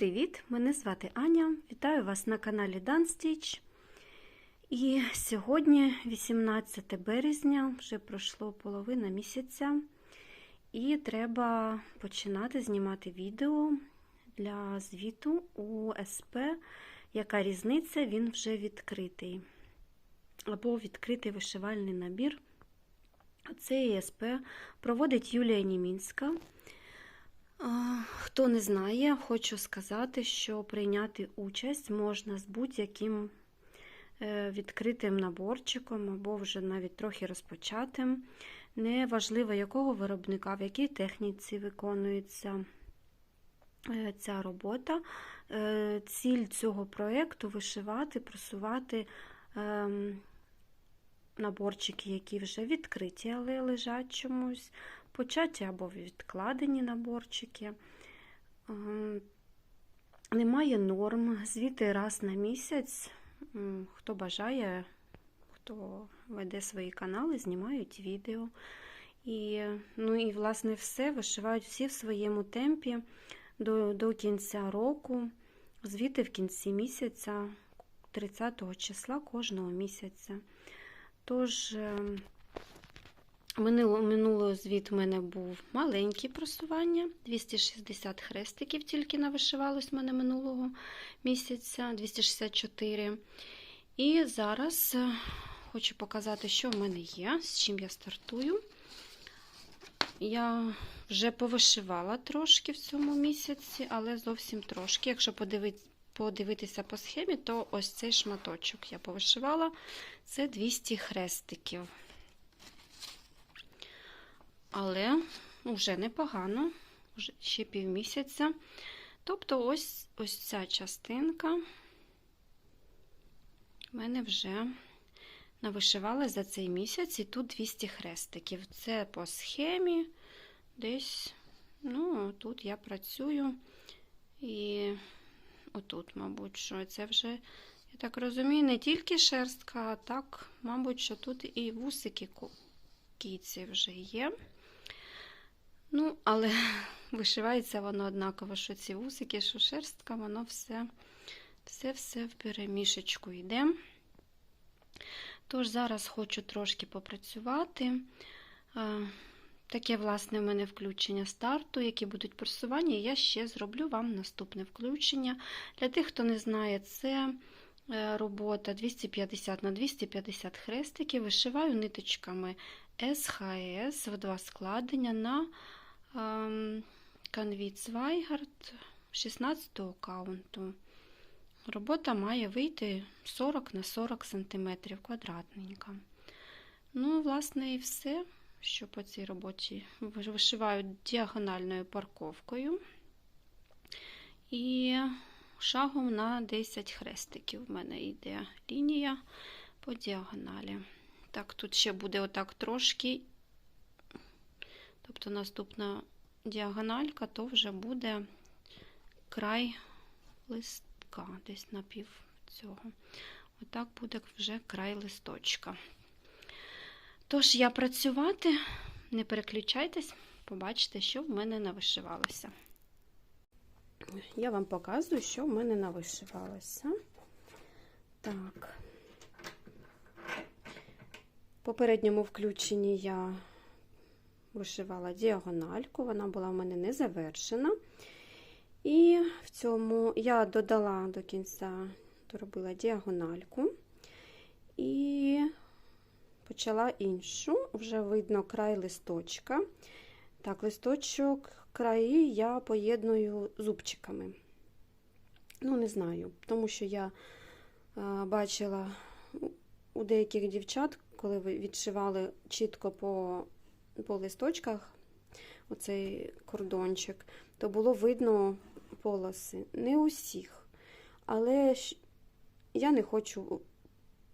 привіт! Мене звати Аня. Вітаю вас на каналі Dan Stitch. І сьогодні, 18 березня, вже пройшло половина місяця, і треба починати знімати відео для звіту у СП. Яка різниця? Він вже відкритий. Або відкритий вишивальний набір. Цей СП проводить Юлія Німінська. Хто не знає, хочу сказати, що прийняти участь можна з будь-яким е, відкритим наборчиком або вже навіть трохи розпочатим. Неважливо, якого виробника, в якій техніці виконується е, ця робота. Е, Ціль цього проєкту вишивати, просувати ем, наборчики, які вже відкриті, але лежать чомусь початі або відкладені наборчики. Ем, Немає норм, звіти раз на місяць. Хто бажає, хто веде свої канали, знімають відео. І, ну і, власне, все вишивають всі в своєму темпі до, до кінця року. Звіти в кінці місяця, 30 числа кожного місяця. Тож, ем, Минуло, минулого звіт в мене був маленький просування, 260 хрестиків тільки навишивалось в мене минулого місяця, 264. І зараз е, хочу показати, що в мене є, з чим я стартую. Я вже повишивала трошки в цьому місяці, але зовсім трошки. Якщо подивитися по схемі, то ось цей шматочок я повишивала. Це 200 хрестиків. Але вже непогано, вже ще півмісяця. Тобто, ось ось ця частинка в мене вже навишивала за цей місяць, і тут 200 хрестиків. Це по схемі десь, ну, тут я працюю. І отут, мабуть, що це вже, я так розумію, не тільки шерстка, а так, мабуть, що тут і вусики кіці вже є. Ну, але вишивається воно однаково, що ці вусики, що шерстка, воно все все-все в перемішечку йде. Тож, зараз хочу трошки попрацювати. Таке, власне, в мене включення старту, які будуть просування, я ще зроблю вам наступне включення. Для тих, хто не знає, це робота 250 на 250 хрестиків. Вишиваю ниточками СХС в два складення на канвіт Свайгард 16 каунту. Робота має вийти 40 на 40 см квадратненька. Ну, власне, і все, що по цій роботі вишиваю діагональною парковкою. І шагом на 10 хрестиків в мене йде лінія по діагоналі. Так, тут ще буде отак трошки Тобто наступна діагональка, то вже буде край листка, десь напів цього. Отак буде вже край листочка. Тож, я працювати, не переключайтесь, побачите, що в мене навишивалося. Я вам показую, що в мене навишивалося. Так, в попередньому включенні я вишивала діагональку, вона була в мене не завершена. І в цьому я додала до кінця, доробила діагональку і почала іншу, вже видно край листочка. Так, листочок, краї я поєдную зубчиками. Ну, не знаю, тому що я бачила у деяких дівчат, коли відшивали чітко по по листочках оцей кордончик, то було видно полоси. Не усіх. Але я не хочу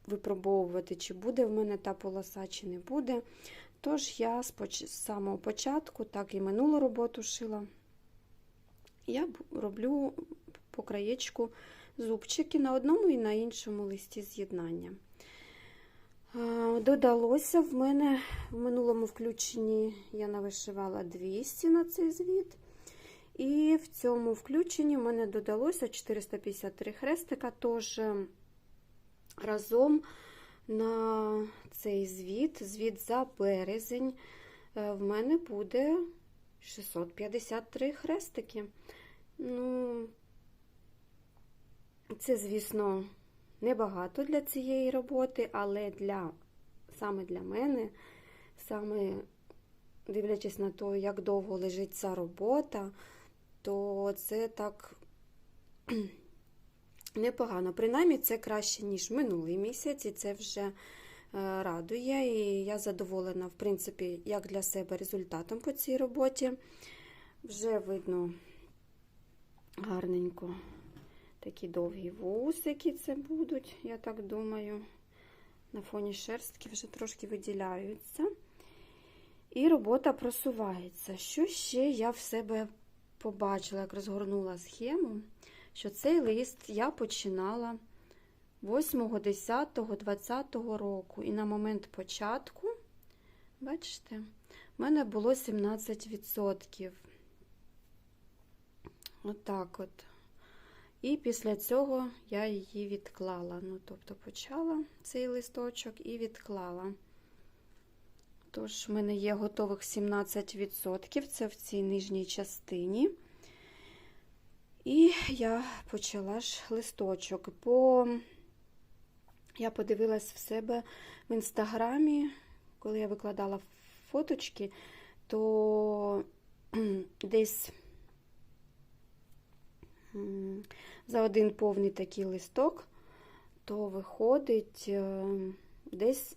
випробовувати, чи буде в мене та полоса, чи не буде. Тож я з самого початку, так і минулу роботу шила. Я роблю по краєчку зубчики на одному і на іншому листі з'єднання. Додалося в мене в минулому включенні я навишивала 200 на цей звіт. І в цьому включенні в мене додалося 453 хрестика, тож разом на цей звіт, звіт за березень, е, в мене буде 653 хрестики. Ну, це, звісно, небагато для цієї роботи, але для, саме для мене, саме дивлячись на те, як довго лежить ця робота, то це так непогано. Принаймні, це краще, ніж минулий місяць, і це вже е, радує. І я задоволена, в принципі, як для себе результатом по цій роботі. Вже видно гарненько такі довгі вусики це будуть, я так думаю. На фоні шерстки вже трошки виділяються. І робота просувається. Що ще я в себе побачила, як розгорнула схему, що цей лист я починала 8, 10, 20 року. І на момент початку, бачите, в мене було 17%. Отак от. І після цього я її відклала. Ну, тобто почала цей листочок і відклала. Тож, в мене є готових 17%, це в цій нижній частині. І я почала ж листочок. По... Я подивилась в себе в інстаграмі, коли я викладала фоточки, то десь за один повний такий листок, то виходить е, десь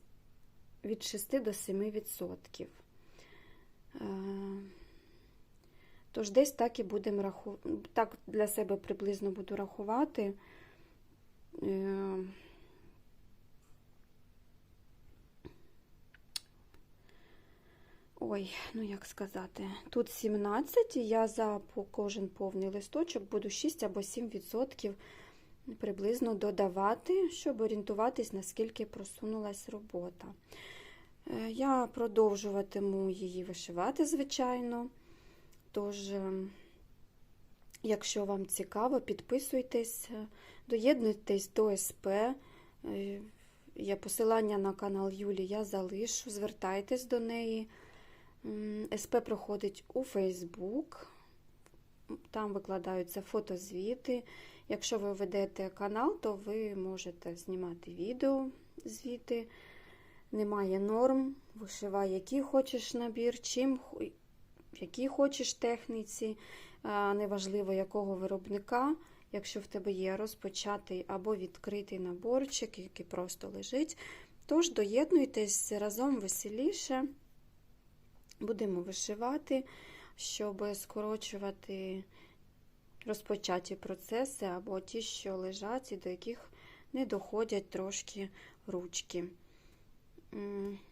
від 6 до 7%. Е, Тож десь так і будемо рахувати, так для себе приблизно буду рахувати. Ой, ну як сказати, тут 17, і я за кожен повний листочок буду 6 або 7% приблизно додавати, щоб орієнтуватись, наскільки просунулась робота. Е, Я продовжуватиму її вишивати, звичайно. Тож, е, якщо вам цікаво, підписуйтесь, доєднуйтесь до СП. Е, Є посилання на канал Юлі, я залишу, звертайтесь до неї. СП проходить у Фейсбук, там викладаються фотозвіти. Якщо ви ведете канал, то ви можете знімати відео звіти. Немає норм, вишивай, який хочеш набір, чим, в якій хочеш техніці, неважливо якого виробника. Якщо в тебе є розпочатий або відкритий наборчик, який просто лежить, тож доєднуйтесь разом веселіше. Будемо вишивати, щоб скорочувати розпочаті процеси або ті, що лежать, і до яких не доходять трошки ручки.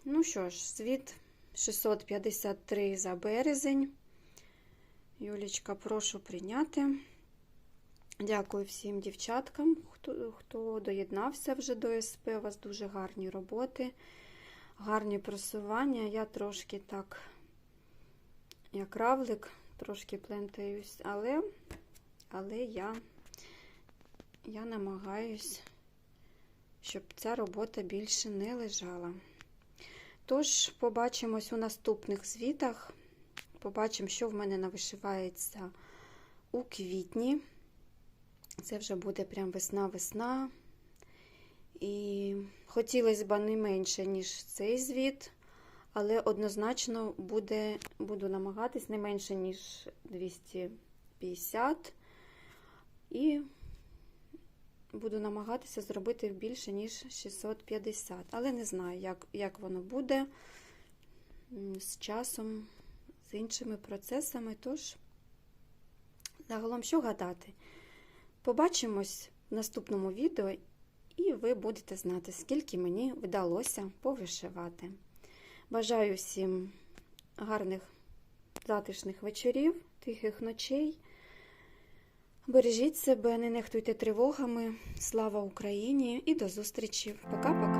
Ну що ж, звіт 653 за березень. Юлічка, прошу прийняти. Дякую всім дівчаткам, хто хто доєднався вже до СП. У вас дуже гарні роботи, гарні просування. Я трошки так, як равлик, трошки плентаюсь, але але я, я намагаюсь, щоб ця робота більше не лежала. Тож, побачимось у наступних звітах. Побачимо, що в мене навишивається у квітні. Це вже буде прям весна-весна. І хотілося б не менше, ніж цей звіт, але однозначно буде, буду намагатись не менше, ніж 250. І буду намагатися зробити більше, ніж 650. Але не знаю, як, як воно буде з часом, з іншими процесами. Тож, загалом, що гадати? Побачимось в наступному відео, і ви будете знати, скільки мені вдалося повишивати. Бажаю всім гарних затишних вечорів, тихих ночей. Бережіть себе, не нехтуйте тривогами. Слава Україні і до зустрічі! Пока-пока!